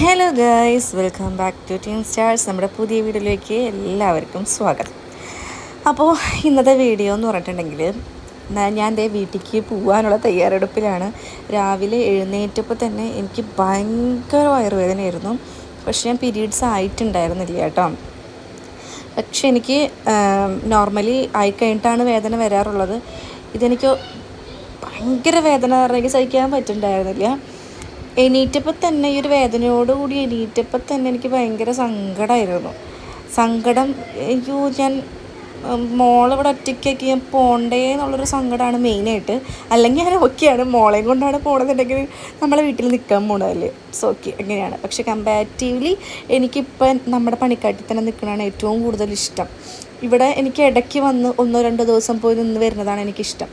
Hello guys welcome back to team stars നമ്മുടെ പുതിയ വീഡിയോയിലേക്ക് എല്ലാവർക്കും സ്വാഗതം. അപ്പോൾ ഇന്നത്തെ വീഡിയോ എന്ന് പറഞ്ഞിട്ടുണ്ടെങ്കിൽ ഞാൻ എന്റെ വീട്ടിലേക്ക് പോകാനുള്ള തയ്യാറെടുപ്പിലാണ്. രാവിലെ എഴുന്നേറ്റപ്പോൾ തന്നെ എനിക്ക് ഭയങ്കര വയറുവേദനയായിരുന്നു. പക്ഷേ ഞാൻ പീരീഡ്സ് ആയിട്ടുണ്ടായിരുന്നില്ല കേട്ടോ. പക്ഷെ എനിക്ക് നോർമലി ആയിക്കഴിഞ്ഞിട്ടാണ് വേദന വരാറുള്ളത്. ഇതെനിക്ക് ഭയങ്കര വേദന പറഞ്ഞെങ്കിൽ സഹിക്കാൻ പറ്റുന്നുണ്ടായിരുന്നില്ല. എണീറ്റപ്പോൾ തന്നെ ഈ ഒരു വേദനയോടുകൂടി എണീറ്റപ്പോൾ തന്നെ എനിക്ക് ഭയങ്കര സങ്കടമായിരുന്നു സങ്കടം അയ്യോ ഞാൻ മോളിവിടെ ഒറ്റയ്ക്കൊക്കെ ഞാൻ പോണ്ടേ എന്നുള്ളൊരു സങ്കടമാണ് മെയിനായിട്ട് അല്ലെങ്കിൽ ഞാൻ ഓക്കെയാണ് മോളെയും കൊണ്ടാണ് പോകണമെന്നുണ്ടെങ്കിൽ നമ്മളെ വീട്ടിൽ നിൽക്കാൻ പോണതല്ലേ. സോ ഓക്കെ അങ്ങനെയാണ്. പക്ഷെ കമ്പാരിറ്റീവ്ലി എനിക്കിപ്പം നമ്മുടെ പണിക്കാട്ടിൽ തന്നെ നിൽക്കണതാണ് ഏറ്റവും കൂടുതൽ ഇഷ്ടം. ഇവിടെ എനിക്ക് ഇടയ്ക്ക് വന്ന് ഒന്നോ രണ്ടോ ദിവസം പോയി നിന്ന് വരുന്നതാണ് എനിക്കിഷ്ടം.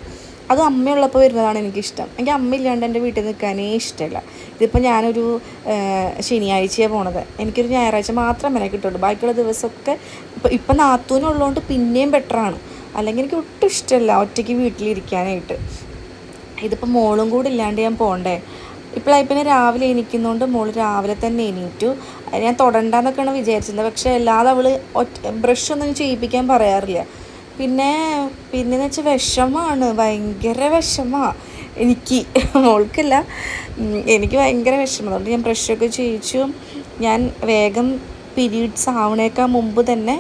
അത് അമ്മയുള്ളപ്പോൾ വരുന്നതാണ് എനിക്കിഷ്ടം. എനിക്ക് അമ്മ ഇല്ലാണ്ട് എന്റെ വീട്ടിൽ നിൽക്കാനേ ഇഷ്ടമില്ല. ഇതിപ്പോൾ ഞാനൊരു ശനിയാഴ്ചയാണ് പോണത്. എനിക്കൊരു ഞായറാഴ്ച മാത്രമേ കിട്ടുള്ളൂ. ബാക്കിയുള്ള ദിവസമൊക്കെ ഇപ്പം ഇപ്പം നാത്തൂനുള്ളതുകൊണ്ട് പിന്നെയും ബെറ്ററാണ്. അല്ലെങ്കിൽ എനിക്ക് ഒട്ടും ഇഷ്ടമല്ല ഒറ്റയ്ക്ക് വീട്ടിലിരിക്കാനായിട്ട്. ഇതിപ്പോൾ മോളും കൂടി ഇല്ലാണ്ട് ഞാൻ പോകണ്ടേ? ഇപ്പോഴായി പിന്നെ രാവിലെ എണീക്കുന്നതുകൊണ്ട് മോൾ രാവിലെ തന്നെ എണീറ്റു. ഞാൻ തൊടണ്ടെന്നൊക്കെയാണ് വിചാരിച്ചിരുന്നത്. പക്ഷേ അല്ലാതെ അവൾ ഒറ്റ ബ്രഷൊന്നും ചെയ്യിപ്പിക്കാൻ പറയാറില്ല. പിന്നെ പിന്നെന്ന് വെച്ചാൽ വിഷമാണ് ഭയങ്കര വിഷമാണ് എനിക്ക് മോൾക്കല്ല. എനിക്ക് ഭയങ്കര വിഷമം. അതുകൊണ്ട് ഞാൻ ബ്രഷൊക്കെ ചെയ്യിച്ചു. ഞാൻ വേഗം പീരീഡ്സ് ആവണേക്കാൾ മുമ്പ് തന്നെ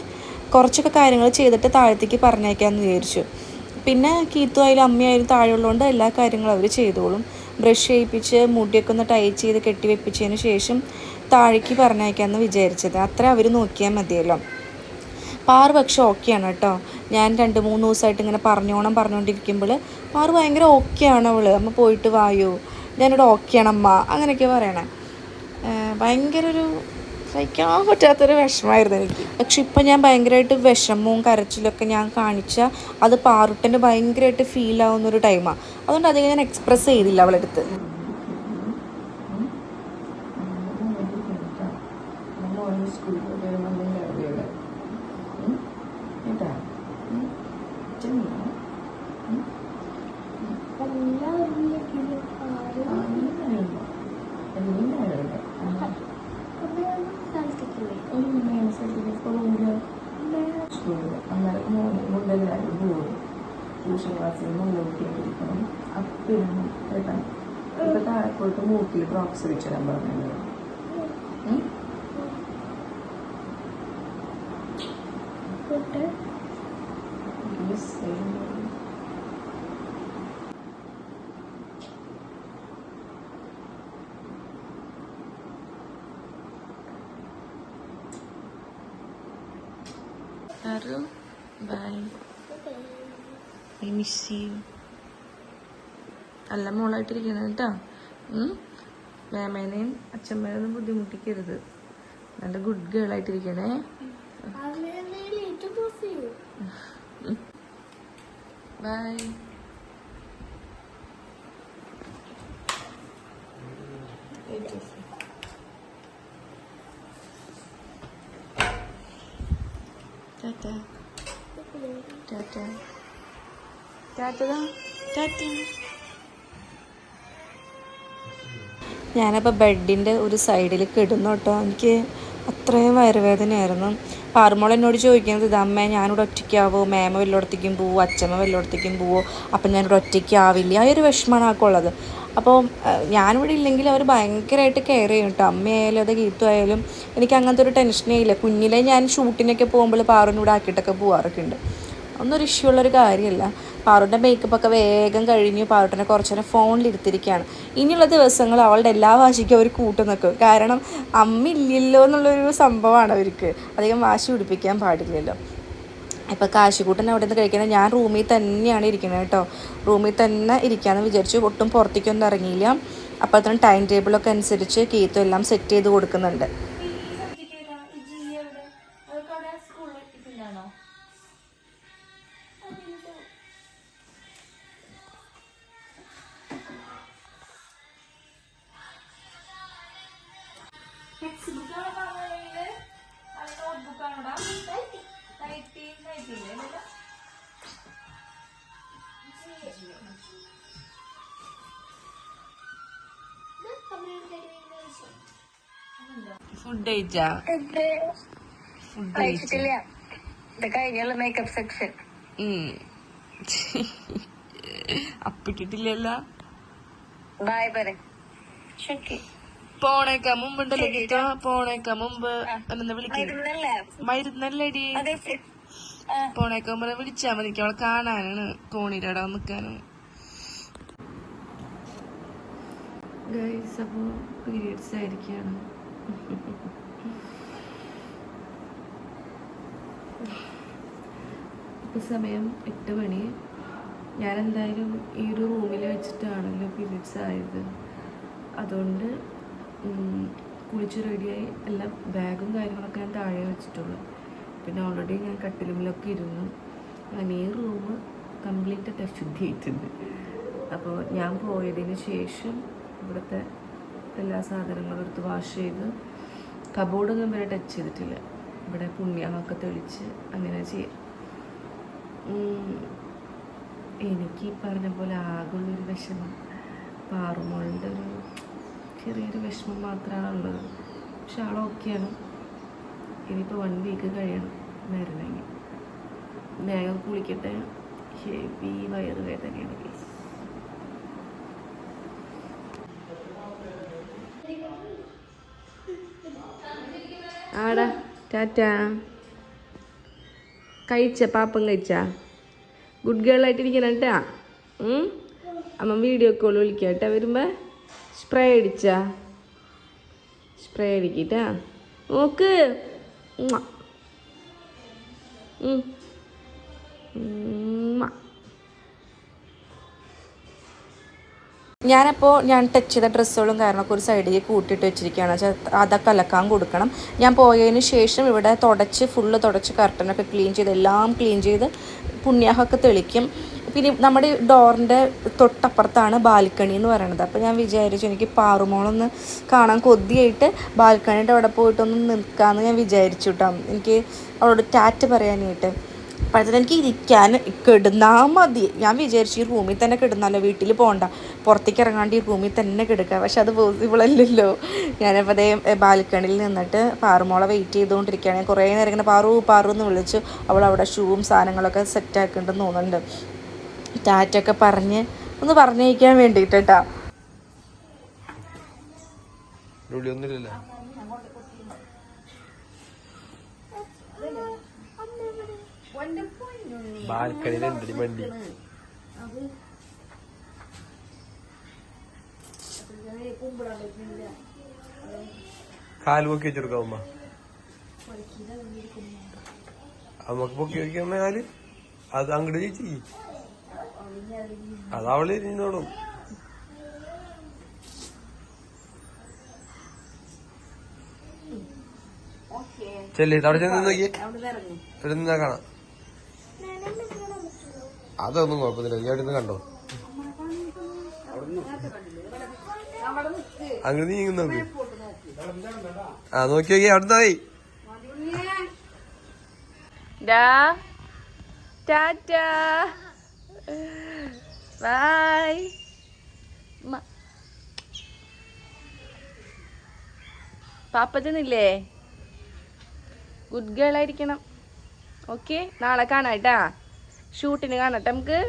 കുറച്ചൊക്കെ കാര്യങ്ങൾ ചെയ്തിട്ട് താഴത്തേക്ക് പറഞ്ഞേക്കാമെന്ന് വിചാരിച്ചു. പിന്നെ കീത്തു ആയാലും അമ്മയായാലും താഴെയുള്ളതുകൊണ്ട് എല്ലാ കാര്യങ്ങളും അവർ ചെയ്തോളും. ബ്രഷ് ചെയ്യിപ്പിച്ച് മുടിയൊക്കെ ഒന്ന് ടൈ ചെയ്ത് കെട്ടി വെപ്പിച്ചതിന് ശേഷം താഴേക്ക് പറഞ്ഞേക്കാമെന്ന് വിചാരിച്ചത്. അത്ര അവർ നോക്കിയാൽ മതിയല്ലോ. പാറു പക്ഷെ ഓക്കെയാണ് കേട്ടോ. ഞാൻ രണ്ട് മൂന്ന് ദിവസമായിട്ട് ഇങ്ങനെ പറഞ്ഞോണം പറഞ്ഞുകൊണ്ടിരിക്കുമ്പോൾ പാറു ഭയങ്കര ഓക്കെയാണ് അവൾ. അമ്മ പോയിട്ട് വായോ. ഞാനിവിടെ ഓക്കെയാണ് അമ്മ. അങ്ങനെയൊക്കെ പറയണേ. ഭയങ്കര ഒരു സഹിക്കാൻ പറ്റാത്തൊരു വിഷമമായിരുന്നു എനിക്ക്. പക്ഷെ ഇപ്പം ഞാൻ ഭയങ്കരമായിട്ട് വിഷമവും കരച്ചിലൊക്കെ ഞാൻ കാണിച്ചാൽ അത് പാറുട്ടന്റെ ഭയങ്കരമായിട്ട് ഒരു ടൈമാണ് അതുകൊണ്ട് അധികം ഞാൻ എക്സ്പ്രസ് ചെയ്തില്ല അവളെടുത്ത്. ട്യൂഷൻ ക്ലാസ്സിൽ മുന്നോട്ടിരിക്കണം അപ്പം കേട്ടാ ഇപ്പം താഴെപ്പോയിട്ട് മൂക്കിൽ ഡ്രോപ്സ് വെച്ചിടാൻ പറഞ്ഞത് ബൈ ഐ മിസ് യു നല്ല മോളായിട്ടിരിക്കണം കേട്ടോ. മേമേനെയും അച്ഛമ്മേനൊന്നും ബുദ്ധിമുട്ടിക്കരുത്. നല്ല good girl ആയിട്ടിരിക്കണേ. Bye tata tata tata tata ഞാനപ്പോൾ ബെഡിന്റെ ഒരു സൈഡിൽ കിടന്നു കേട്ടോ. എനിക്ക് അത്രയും വയറുവേദനയായിരുന്നു. പാറുമോൾ എന്നോട് ചോദിക്കുന്നത് ഇത് അമ്മ ഞാനിവിടെ ഒറ്റയ്ക്കാവോ? മേമ വല്ലോടത്തേക്കും പോവോ? അച്ഛമ്മ വല്ലോടത്തേക്കും പോവോ? അപ്പം ഞാനിവിടെ ഒറ്റയ്ക്കാവില്ല. ആ ഒരു വിഷമമാണ് ആക്കുള്ളത് അപ്പോൾ ഞാനിവിടെ ഇല്ലെങ്കിൽ അവർ ഭയങ്കരമായിട്ട് കെയർ ചെയ്യും കേട്ടോ. അമ്മയായാലും അത് ഗീത്തു ആയാലും എനിക്ക് അങ്ങനത്തെ ഒരു ടെൻഷനേ ഇല്ല. കുഞ്ഞിലെ ഞാൻ ഷൂട്ടിനൊക്കെ പോകുമ്പോൾ പാറുനൂടെ ആക്കിയിട്ടൊക്കെ പോകാറൊക്കെ ഉണ്ട്. ഒന്നൊരു ഇഷ്യൂ ഉള്ളൊരു കാര്യമല്ല മേക്കപ്പ് ഒക്കെ വേഗം കഴിഞ്ഞു. പാറുട്ടനെ കുറച്ച് നേരം ഫോണിലിരുത്തിരിക്കുകയാണ് ഇനിയുള്ള ദിവസങ്ങൾ അവളുടെ എല്ലാ വാശിക്കും അവർ കൂട്ടു നിൽക്കും. കാരണം അമ്മ ഇല്ലല്ലോ എന്നുള്ളൊരു സംഭവമാണ് അവർക്ക്. അധികം വാശി പിടിപ്പിക്കാൻ പാടില്ലല്ലോ. ഇപ്പോൾ കാശിക്കൂട്ടൻ അവിടെ നിന്ന് കഴിക്കുന്നത് ഞാൻ റൂമിൽ തന്നെയാണ് ഇരിക്കുന്നത് കേട്ടോ. റൂമിൽ തന്നെ ഇരിക്കാമെന്ന് വിചാരിച്ചു. ഒട്ടും പുറത്തേക്കൊന്നും ഇറങ്ങിയില്ല. അപ്പോഴത്തേനും ടൈം ടേബിളൊക്കെ അനുസരിച്ച് കീത്തും എല്ലാം സെറ്റ് ചെയ്ത് കൊടുക്കുന്നുണ്ട്. ബുക്കുകളൊക്കെ ആണെന്നുണ്ടെങ്കിൽ നല്ല നോട്ട് ബുക്കാണോടാ നൈറ്റി നൈറ്റി ഇല്ലേ ഫുഡ് കഴിച്ചാ ഫുഡ് കഴിച്ചിട്ടില്ല. ഇത് കഴിഞ്ഞുള്ള മേക്കപ്പ് സെക്ഷൻ അപ്പിട്ടിട്ടില്ലല്ലോ? ബായ് പറ. ശരി പോണേക്കാ മുമ്പുണ്ടല്ലോ ഗീത പോണേക്കാ മുമ്പ്. എന്നെ വിളിക്കുന്നു മരുന്നല്ലേ? മരുന്നല്ലടി പോണേക്കാ മുമ്പ് വിളിച്ചാ മതി എനിക്ക് അവളെ കാണാനാണ് കോണിയുടെ നിക്കാനും ഗൈസ് അപ്പോൾ ആയിരിക്കുകയാണ് ഇപ്പോൾ സമയം എട്ട് മണി. ഞാൻ എന്തായാലും ഈ ഒരു റൂമിൽ വെച്ചിട്ടാണല്ലോ പീരിയഡ്സ് ആയത്. അതുകൊണ്ട് കുളിച്ച് റെഡിയായി എല്ലാം ബാഗും കാര്യങ്ങളൊക്കെ ഞാൻ താഴെ വെച്ചിട്ടുള്ളൂ. പിന്നെ ഓൾറെഡി ഞാൻ കട്ടിലുമിലൊക്കെ ഇരുന്നു. അങ്ങനെ ഈ റൂം കംപ്ലീറ്റ് ആയിട്ട് അശുദ്ധിയായിട്ടുണ്ട് അപ്പോൾ ഞാൻ പോയതിന് ശേഷം ഇവിടുത്തെ എല്ലാ സാധനങ്ങളും എടുത്ത് വാഷ് ചെയ്ത് കബോർഡൊന്നും വരെ ടച്ച് ചെയ്തിട്ടില്ല. ഇവിടെ പുണ്യമൊക്കെ തെളിച്ച് അങ്ങനെ ചെയ്യാം. എനിക്ക് ഈ പറഞ്ഞ പോലെ ആകുള്ളൊരു വിഷമം. പാറുമോളുടെ ഒരു ചെറിയൊരു വിഷമം മാത്രമാണ് ഉള്ളത് പക്ഷെ ആൾ ഓക്കെയാണ്. ഇനിയിപ്പോൾ വൺ വീക്ക് കഴിയണം മരുന്നെങ്കിൽ. വേഗം കുളിക്കട്ടെ. ഹെവി വയറുവേദനയാണ് കേസ് ആടാ ടാറ്റ. കഴിച്ച? പാപ്പം കഴിച്ച? ഗുഡ് ഗേൾ ആയിട്ടിരിക്കണം കേട്ടാ? അമ്മ വീഡിയോ കോൾ വിളിക്കാം കേട്ടാ വരുമ്പോ. സ്പ്രേ അടിച്ചാ? സ്പ്രേ അടിക്കിട്ടാ? നോക്ക്. ഞാനപ്പോൾ ഞാൻ ടച്ച് ചെയ്ത ഡ്രസ്സുകളും കാരണമൊക്കെ ഒരു സൈഡിൽ കൂട്ടിയിട്ട് വെച്ചിരിക്കുകയാണ്. വെച്ചാൽ അതൊക്കെ അലക്കാൻ കൊടുക്കണം. ഞാൻ പോയതിന് ശേഷം ഇവിടെ തുടച്ച് ഫുള്ള് തുടച്ച് കർട്ടനൊക്കെ ക്ലീൻ ചെയ്ത് എല്ലാം ക്ലീൻ ചെയ്ത് പുണ്യാഹമൊക്കെ തെളിക്കും. പിന്നെ നമ്മുടെ ഡോറിന്റെ തൊട്ടപ്പുറത്താണ് ബാൽക്കണി എന്ന് പറയുന്നത് അപ്പോൾ ഞാൻ വിചാരിച്ചു എനിക്ക് പാറുമോളൊന്ന് കാണാൻ കൊതിയായിട്ട് ബാൽക്കണിയുടെ അവിടെ പോയിട്ടൊന്ന് നിൽക്കാമെന്ന് ഞാൻ വിചാരിച്ചു കേട്ടോ എനിക്ക് അവളോട് ടാറ്റ് പറയാനായിട്ട്. അപ്പോഴത്തേന് എനിക്ക് ഇരിക്കാൻ കിടന്നാൽ മതി. ഞാൻ വിചാരിച്ചു ഈ റൂമിൽ തന്നെ കിടന്നാലോ വീട്ടിൽ പോകണ്ട പുറത്തേക്ക് ഇറങ്ങാണ്ട് ഈ റൂമിൽ തന്നെ കിടക്കുക. പക്ഷെ അത് പോസിബിൾ അല്ലല്ലോ ഞാനിപ്പോൾ അതേ ബാൽക്കണിയിൽ നിന്നിട്ട് പാറുമോളെ വെയിറ്റ് ചെയ്തുകൊണ്ടിരിക്കുകയാണ്. കുറേ നേരം ഇങ്ങനെ പാറു പാറു എന്ന് വിളിച്ചു. അവൾ അവിടെ ഷൂവും സാധനങ്ങളൊക്കെ സെറ്റ് ആക്കുന്നുണ്ടെന്ന് തോന്നുന്നുണ്ട്. ടാറ്റൊക്കെ പറഞ്ഞ് ഒന്ന് പറഞ്ഞയക്കാൻ വേണ്ടിയിട്ട്. കേട്ടോ വണ്ടി. കാൽ പൊക്കി വെച്ചെടുക്കാം അമ്മ അമ്മയ്ക്ക് പൊക്കി കാൽ? അത് അങ്ങോട്ട് ചേച്ചി. അത് ഇരിഞ്ഞോളും ഇരുന്നോളും. ചെല്ലി അവിടെ ചെന്ന് നോക്കി ഇവിടെ നിന്നാ കാണാം. അതൊന്നും കുഴപ്പമില്ല. നീ അവിടെ നിന്ന് കണ്ടോ? അങ്ങനെ നീങ്ങുന്ന നോക്ക്. ആ നോക്കി നോക്കി. അവിടെ നിന്നായി ഡാ. ടാറ്റ. ബൈ പാപ്പത്തിനില്ലേ? ഗുഡ് ഗേൾ ആയിരിക്കണം. ഓക്കെ നാളെ കാണാം കേട്ടാ. ഷൂട്ടിന് കാണട്ടെ നമുക്ക്.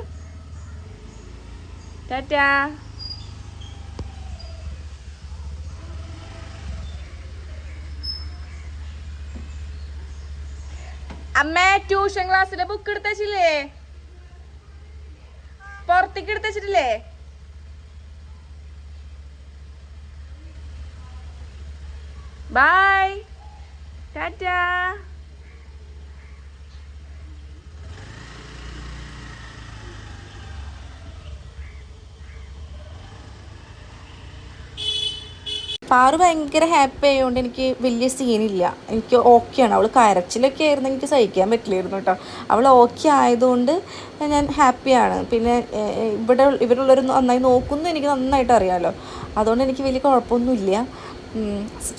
ടാറ്റാ അമ്മേ ട്യൂഷൻ ക്ലാസ്സിലെ ബുക്ക് എടുത്ത് പുറത്തേക്ക് എടുത്ത് വെച്ചിട്ടില്ലേ? ബൈ ടാറ്റാ പാറു ഭയങ്കര ഹാപ്പി ആയതുകൊണ്ട് എനിക്ക് വലിയ സീനില്ല എനിക്ക് ഓക്കെയാണ് അവൾ കരച്ചിലൊക്കെ ആയിരുന്നു. എനിക്ക് സഹിക്കാൻ പറ്റില്ലായിരുന്നു കേട്ടോ. അവൾ ഓക്കെ ആയതുകൊണ്ട് ഞാൻ ഹാപ്പിയാണ് പിന്നെ ഇവിടെ ഇവരുള്ളവർ നന്നായി നോക്കുന്നു. എനിക്ക് നന്നായിട്ട് അറിയാമല്ലോ അതുകൊണ്ട് എനിക്ക് വലിയ കുഴപ്പമൊന്നുമില്ല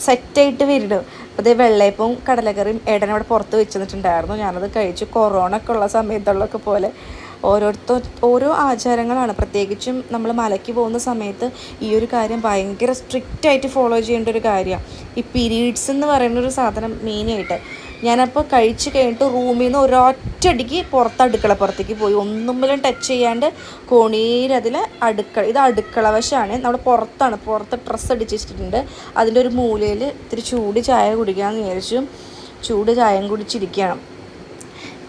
സെറ്റായിട്ട് വരിടും അപ്പോൾ അതേ വെള്ളയപ്പവും കടലക്കറിയും ഏടനവിടെ പുറത്ത് വെച്ച് തന്നിട്ടുണ്ടായിരുന്നു ഞാനത് കഴിച്ചു. കൊറോണ ഒക്കെ ഉള്ള സമയത്തുള്ളൊക്കെ പോലെ. ഓരോരുത്തർ ഓരോ ആചാരങ്ങളാണ്. പ്രത്യേകിച്ചും നമ്മൾ മലയ്ക്ക് പോകുന്ന സമയത്ത് ഈ ഒരു കാര്യം ഭയങ്കര സ്ട്രിക്റ്റ് ആയിട്ട് ഫോളോ ചെയ്യേണ്ട ഒരു കാര്യമാണ് ഈ പീരീഡ്സ് എന്ന് പറയുന്ന ഒരു സാധനം മെയിനായിട്ട് ഞാനപ്പോൾ കഴിച്ച് കഴിഞ്ഞിട്ട് റൂമിൽ നിന്ന് ഒരൊറ്റടിക്ക് പുറത്ത് അടുക്കള പുറത്തേക്ക് പോയി. ഒന്നും പോലും ടച്ച് ചെയ്യാണ്ട് കോണീരതിൽ അടുക്കള ഇത് അടുക്കള വശമാണ് നമ്മൾ പുറത്താണ്. പുറത്ത് ഡ്രസ്സ് അടിച്ച് വെച്ചിട്ടുണ്ട് അതിന്റെ ഒരു മൂലയിൽ ഇത്തിരി ചൂട് ചായ കുടിക്കാമെന്ന് വിചാരിച്ചു. ചൂട് ചായയും കുടിച്ചിരിക്കുകയാണ്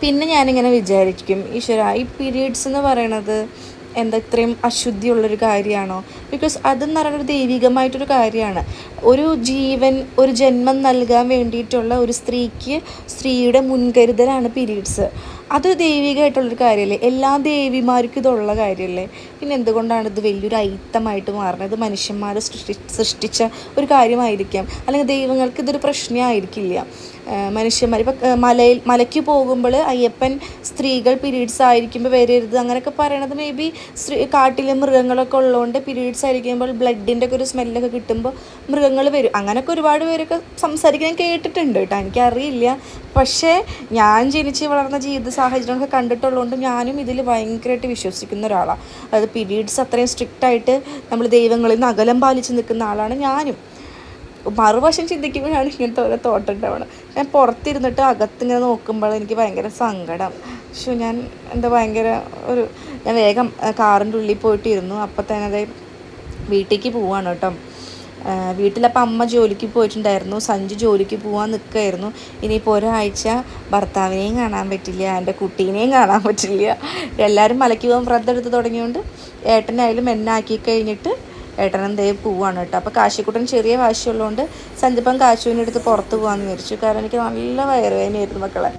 പിന്നെ ഞാനിങ്ങനെ വിചാരിക്കും ഈശ്വര ഈ പീരീഡ്സ് എന്ന് പറയണത് എന്താ ഇത്രയും അശുദ്ധിയുള്ളൊരു കാര്യമാണോ? ബിക്കോസ് അതെന്ന് പറയുന്നത് ദൈവികമായിട്ടൊരു കാര്യമാണ്. ഒരു ജീവൻ ഒരു ജന്മം നൽകാൻ വേണ്ടിയിട്ടുള്ള ഒരു സ്ത്രീക്ക് സ്ത്രീയുടെ മുൻകരുതലാണ് പീരീഡ്സ് അത് ദൈവികമായിട്ടുള്ളൊരു കാര്യമല്ലേ? എല്ലാ ദേവിമാർക്കും ഇതുള്ള കാര്യമല്ലേ? പിന്നെ എന്തുകൊണ്ടാണ് ഇത് വലിയൊരു ഐത്തമായിട്ട് മാറുന്നത് മനുഷ്യന്മാർ സൃഷ്ടി സൃഷ്ടിച്ച ഒരു കാര്യമായിരിക്കാം. അല്ലെങ്കിൽ ദൈവങ്ങൾക്ക് ഇതൊരു പ്രശ്നമായിരിക്കില്ല. മനുഷ്യന്മാർ. ഇപ്പം മലയിൽ മലയ്ക്ക് പോകുമ്പോൾ അയ്യപ്പൻ സ്ത്രീകൾ പീരീഡ്സ് ആയിരിക്കുമ്പോൾ വരരുത് അങ്ങനെയൊക്കെ പറയണത് മേ ബി സ്ത്രീ കാട്ടിലെ മൃഗങ്ങളൊക്കെ ഉള്ളതുകൊണ്ട് പീരീഡ്സ് ആയിരിക്കുമ്പോൾ ബ്ലഡിന്റെ ഒക്കെ ഒരു സ്മെല്ലൊക്കെ കിട്ടുമ്പോൾ മൃഗങ്ങൾ വരും. അങ്ങനെയൊക്കെ ഒരുപാട് പേരൊക്കെ സംസാരിക്കാൻ കേട്ടിട്ടുണ്ട് കേട്ടോ. എനിക്കറിയില്ല. പക്ഷേ ഞാൻ ജനിച്ച് വളർന്ന ജീവിത സാഹചര്യങ്ങളൊക്കെ കണ്ടിട്ടുള്ളതുകൊണ്ട് ഞാനും ഇതിൽ ഭയങ്കരമായിട്ട് വിശ്വസിക്കുന്ന ഒരാളാണ് അതായത് പീരീഡ്സ് അത്രയും സ്ട്രിക്റ്റായിട്ട് നമ്മൾ ദൈവങ്ങളിൽ നിന്ന് അകലം പാലിച്ച് നിൽക്കുന്ന ആളാണ് ഞാനും. മറുവശം ചിന്തിക്കുമ്പോഴാണ് ഇങ്ങനത്തെ ഓരോ തോട്ടം ഉണ്ടാവണം. ഞാൻ പുറത്തിരുന്നിട്ട് അകത്തിങ്ങനെ നോക്കുമ്പോൾ എനിക്ക് ഭയങ്കര സങ്കടം. പക്ഷെ ഞാൻ എന്താ ഭയങ്കര ഒരു ഞാൻ വേഗം കാറിന്റെ ഉള്ളിൽ പോയിട്ട് ഇരുന്നു അപ്പം തന്നെ അതെ വീട്ടിലേക്ക് പോവാണ് കേട്ടോ. വീട്ടിലപ്പം അമ്മ ജോലിക്ക് പോയിട്ടുണ്ടായിരുന്നു. സഞ്ജു ജോലിക്ക് പോകാൻ നിൽക്കുമായിരുന്നു ഇനിയിപ്പോൾ ഒരാഴ്ച ഭർത്താവിനെയും കാണാൻ പറ്റില്ല എന്റെ കുട്ടീനെയും കാണാൻ പറ്റില്ല. എല്ലാവരും മലയ്ക്ക് പോകാൻ വ്രതം എടുത്ത് തുടങ്ങിയോണ്ട് ഏട്ടനായാലും എന്നെ ആക്കി കഴിഞ്ഞിട്ട് ഏട്ടനും ദേ പോവാണ് കേട്ടോ. അപ്പോൾ കാശിക്കുട്ടൻ ചെറിയ വാശിയുള്ളതുകൊണ്ട് സഞ്ജപ്പം കാശുവിന്റെ അടുത്ത് പുറത്ത് പോകാമെന്ന് വിചാരിച്ചു. കാരണം എനിക്ക് നല്ല വയറുവേദനയായിരുന്നു മക്കളെ.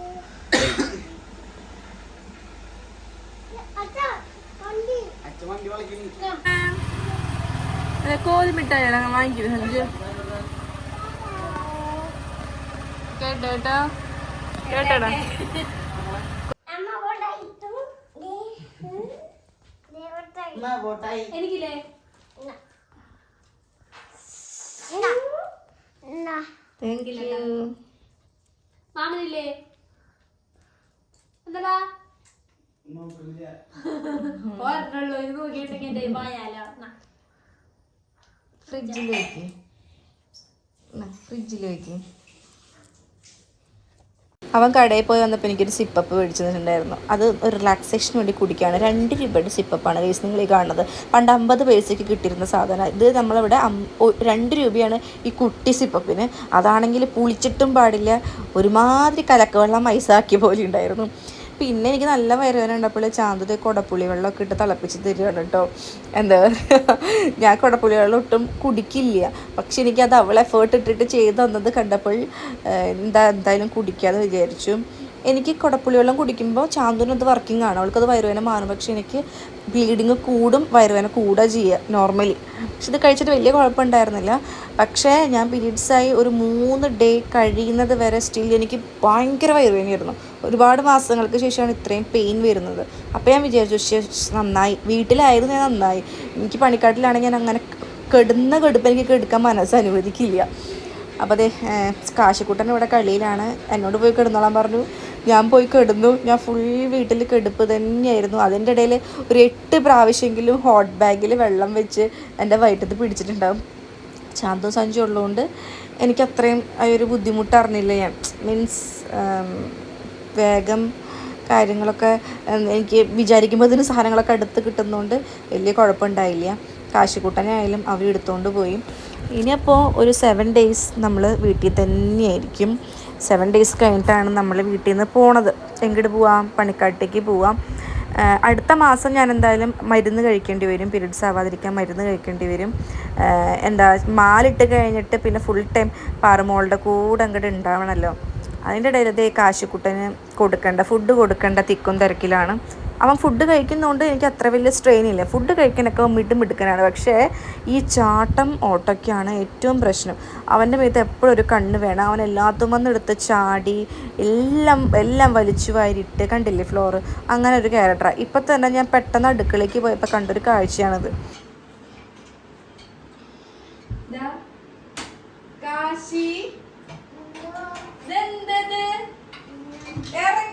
കോലിമിട്ടായാണ് വാങ്ങിക്കുന്നത് സഞ്ജു കേട്ടോ കേട്ടോടാ. എനിക്കില്ലേ? താങ്ക് യു മാമനില്ലേ? എന്താ ഓർമ്മയുള്ളൂ ഇത് എന്റെ പോയാലോ ന്നാ. ഫ്രിഡ്ജിലേക്ക് ഫ്രിഡ്ജിലേക്ക് അവൻ കടയിൽ പോയി വന്നപ്പോൾ എനിക്കൊരു സിപ്പപ്പ് മേടിച്ചിട്ടുണ്ടായിരുന്നു. അത് ഒരു റിലാക്സേഷന് വേണ്ടി കുടിക്കുകയാണ്. രണ്ട് രൂപയുടെ സിപ്പപ്പാണ് ഗൈസ് നിങ്ങൾ ഈ കാണുന്നത്. പണ്ട് അമ്പത് പൈസയ്ക്ക് കിട്ടിയിരുന്ന സാധനം. ഇത് നമ്മളിവിടെ രണ്ട് രൂപയാണ് ഈ കുട്ടി സിപ്പപ്പിന് അതാണെങ്കിൽ പുളിച്ചിട്ടും പാടില്ല. ഒരുമാതിരി കലക്കവെള്ളം ഐസാക്കിയ പോലെ ഉണ്ടായിരുന്നു. പിന്നെ എനിക്ക് നല്ല വയറുവേദന ഉണ്ടപ്പോൾ ചാന്തത് കുടപ്പുളി വെള്ളമൊക്കെ ഇട്ട് തിളപ്പിച്ച് തരികയാണ് കേട്ടോ. എന്താ പറയുക ഞാൻ കുടപ്പുളി വെള്ളം ഒട്ടും കുടിക്കില്ല. പക്ഷെ എനിക്കത് അവൾ എഫേർട്ട് ഇട്ടിട്ട് ചെയ്തു തന്നത് കണ്ടപ്പോൾ എന്താ എന്തായാലും കുടിക്കാമെന്ന് വിചാരിച്ചു. എനിക്ക് കുടപ്പുളി വെള്ളം കുടിക്കുമ്പോൾ ചാന്തുവിന് അത് വർക്കിംഗ് ആണ്. അവൾക്കത് വയറുവേന മാറും. പക്ഷെ എനിക്ക് ബ്ലീഡിങ് കൂടും വയറുവേന കൂടുക ചെയ്യുക നോർമലി പക്ഷെ ഇത് കഴിച്ചിട്ട് വലിയ കുഴപ്പമുണ്ടായിരുന്നില്ല. പക്ഷേ ഞാൻ പീരീഡ്സായി ഒരു മൂന്ന് ഡേ കഴിയുന്നത് വരെ സ്റ്റിൽ എനിക്ക് ഭയങ്കര വയറുവേനയായിരുന്നു ഒരുപാട് മാസങ്ങൾക്ക് ശേഷമാണ് ഇത്രയും പെയിൻ വരുന്നത്. അപ്പോൾ ഞാൻ വിചാരിച്ചു നന്നായി. വീട്ടിലായിരുന്നു ഞാൻ നന്നായി. എനിക്ക് പണിക്കാട്ടിലാണെങ്കിൽ ഞാൻ അങ്ങനെ കെടുന്ന കെടുപ്പ് എനിക്ക് കെടുക്കാൻ മനസ്സ് അനുവദിക്കില്ല. അപ്പോൾ അതെ കാശിക്കുട്ടൻ ഇവിടെ കളിയിലാണ്. എന്നോട് പോയി കിടന്നോളാൻ പറഞ്ഞു. ഞാൻ പോയി കിടന്നു. ഞാൻ ഫുൾ വീട്ടിൽ കെടുപ്പ് തന്നെയായിരുന്നു. അതിന്റെ ഇടയിൽ ഒരു എട്ട് പ്രാവശ്യമെങ്കിലും ഹോട്ട് ബാഗിൽ വെള്ളം വെച്ച് എന്റെ വയറ്റത്ത് പിടിച്ചിട്ടുണ്ടാകും ശാന്തോ സഞ്ചി ഉള്ളതുകൊണ്ട് എനിക്ക് അത്രയും ആ ഒരു ബുദ്ധിമുട്ട് അറിഞ്ഞില്ല ഞാൻ. മീൻസ് വേഗം കാര്യങ്ങളൊക്കെ എനിക്ക് വിചാരിക്കുമ്പോൾ ഇതിന് സാധനങ്ങളൊക്കെ അടുത്ത് കിട്ടുന്നതുകൊണ്ട് വലിയ കുഴപ്പമുണ്ടായില്ല. കാശിക്കൂട്ടനായാലും അവർ എടുത്തുകൊണ്ട് പോയി. ഇനിയപ്പോൾ ഒരു സെവൻ ഡേയ്സ് നമ്മൾ വീട്ടിൽ തന്നെയായിരിക്കും. സെവൻ ഡേയ്സ് കഴിഞ്ഞിട്ടാണ് നമ്മൾ വീട്ടിൽ നിന്ന് പോണത്. എങ്ങോട്ട് പോവാം? പണിക്കാട്ടേക്ക് പോവാം. അടുത്ത മാസം ഞാൻ എന്തായാലും മരുന്ന് കഴിക്കേണ്ടി വരും. പീരീഡ്സ് ആവാതിരിക്കാൻ മരുന്ന് കഴിക്കേണ്ടി വരും. എന്താ മാലിട്ട് കഴിഞ്ഞിട്ട് പിന്നെ ഫുൾ ടൈം പാറമോളുടെ കൂടെ അങ്ങോട്ട് ഉണ്ടാവണമല്ലോ അതിന്റെ ഇടയിൽ കാശിക്കുട്ടന് കൊടുക്കേണ്ട ഫുഡ് കൊടുക്കേണ്ട തിക്കും തിരക്കിലാണ്. അവൻ ഫുഡ് കഴിക്കുന്നതുകൊണ്ട് എനിക്ക് അത്ര വലിയ സ്ട്രെയിൻ ഇല്ല. ഫുഡ് കഴിക്കാനൊക്കെ മിടും മിടുക്കനാണ്. പക്ഷേ ഈ ചാട്ടം ഓട്ടൊക്കെയാണ് ഏറ്റവും പ്രശ്നം. അവന്റെ മേത്ത് എപ്പോഴും ഒരു കണ്ണ് വേണം. അവൻ എല്ലാത്തും വന്നെടുത്ത് ചാടി എല്ലാം എല്ലാം വലിച്ചു വാരിയിട്ട് കണ്ടില്ലേ ഫ്ലോറ് അങ്ങനെ ഒരു ക്യാരക്ടറാണ് ഇപ്പം തന്നെ ഞാൻ പെട്ടെന്ന് അടുക്കളയ്ക്ക് പോയപ്പോൾ കണ്ടൊരു കാഴ്ചയാണത്. കാശി? ഇറങ്ങി.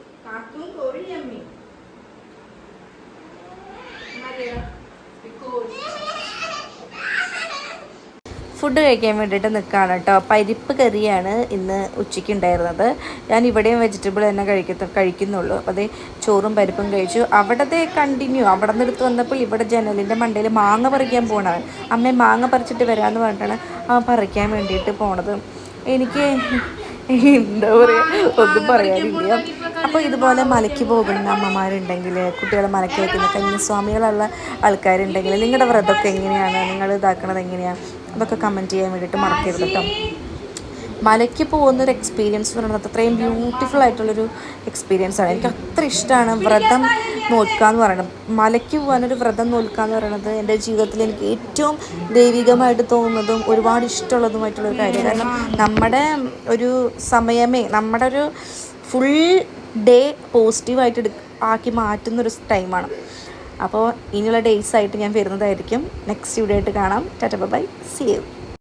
ഫുഡ് കഴിക്കാൻ വേണ്ടിയിട്ട് നിൽക്കുകയാണ് കേട്ടോ. പരിപ്പ് കറിയാണ് ഇന്ന് ഉച്ചയ്ക്ക് ഉണ്ടായിരുന്നത്. ഞാൻ ഇവിടെയും വെജിറ്റബിൾ തന്നെ കഴിക്കത്ത കഴിക്കുന്നുള്ളൂ. അപ്പോൾ അതേ ചോറും പരിപ്പും കഴിച്ചു. അവിടത്തെ കണ്ടിന്യൂ അവിടെ നിന്ന് എടുത്ത് വന്നപ്പോൾ ഇവിടെ ജനലിന്റെ മണ്ടയിൽ മാങ്ങ പറിക്കാൻ പോകണവൻ അമ്മ മാങ്ങ പറിച്ചിട്ട് വരാമെന്ന് പറഞ്ഞിട്ടാണ് അവൻ പറിക്കാൻ വേണ്ടിയിട്ട് പോണത്. എനിക്ക് എന്താ പറയുക ഒന്നും പറയാനില്ല. അപ്പോൾ ഇതുപോലെ മലയ്ക്ക് പോകുന്ന അമ്മമാരുണ്ടെങ്കിൽ കുട്ടികളെ മലയ്ക്ക് വയ്ക്കുന്ന കന്യാസ്വാമികളുള്ള ആൾക്കാരുണ്ടെങ്കിൽ നിങ്ങളുടെ വ്രതമൊക്കെ എങ്ങനെയാണ്? നിങ്ങൾ ഇതാക്കണത് എങ്ങനെയാണ് അതൊക്കെ കമന്റ് ചെയ്യാൻ വേണ്ടിയിട്ട് മറക്കരുത് കേട്ടോ. മലയ്ക്ക് പോകുന്നൊരു എക്സ്പീരിയൻസ് എന്ന് പറയുന്നത് അത്രയും ബ്യൂട്ടിഫുൾ ആയിട്ടുള്ളൊരു എക്സ്പീരിയൻസ് ആണ്. എനിക്ക് അത്ര ഇഷ്ടമാണ് വ്രതം നോക്കുക എന്ന് പറയുന്നത്. മലയ്ക്ക് പോകാനൊരു വ്രതം നോക്കുക എന്ന് പറയുന്നത് എന്റെ ജീവിതത്തിൽ എനിക്ക് ഏറ്റവും ദൈവികമായിട്ട് തോന്നുന്നതും ഒരുപാട് ഇഷ്ടമുള്ളതുമായിട്ടുള്ളൊരു കാര്യം കാരണം നമ്മുടെ ഒരു സമയമേ നമ്മുടെ ഒരു ഫുൾ ഡേ പോസിറ്റീവായിട്ട് എടു ആക്കി മാറ്റുന്നൊരു ടൈമാണ്. അപ്പോൾ ഇനിയുള്ള ഡേയ്സ് ആയിട്ട് ഞാൻ വരുന്നതായിരിക്കും. നെക്സ്റ്റ് വീഡിയോ ആയിട്ട് കാണാം. Tata by C U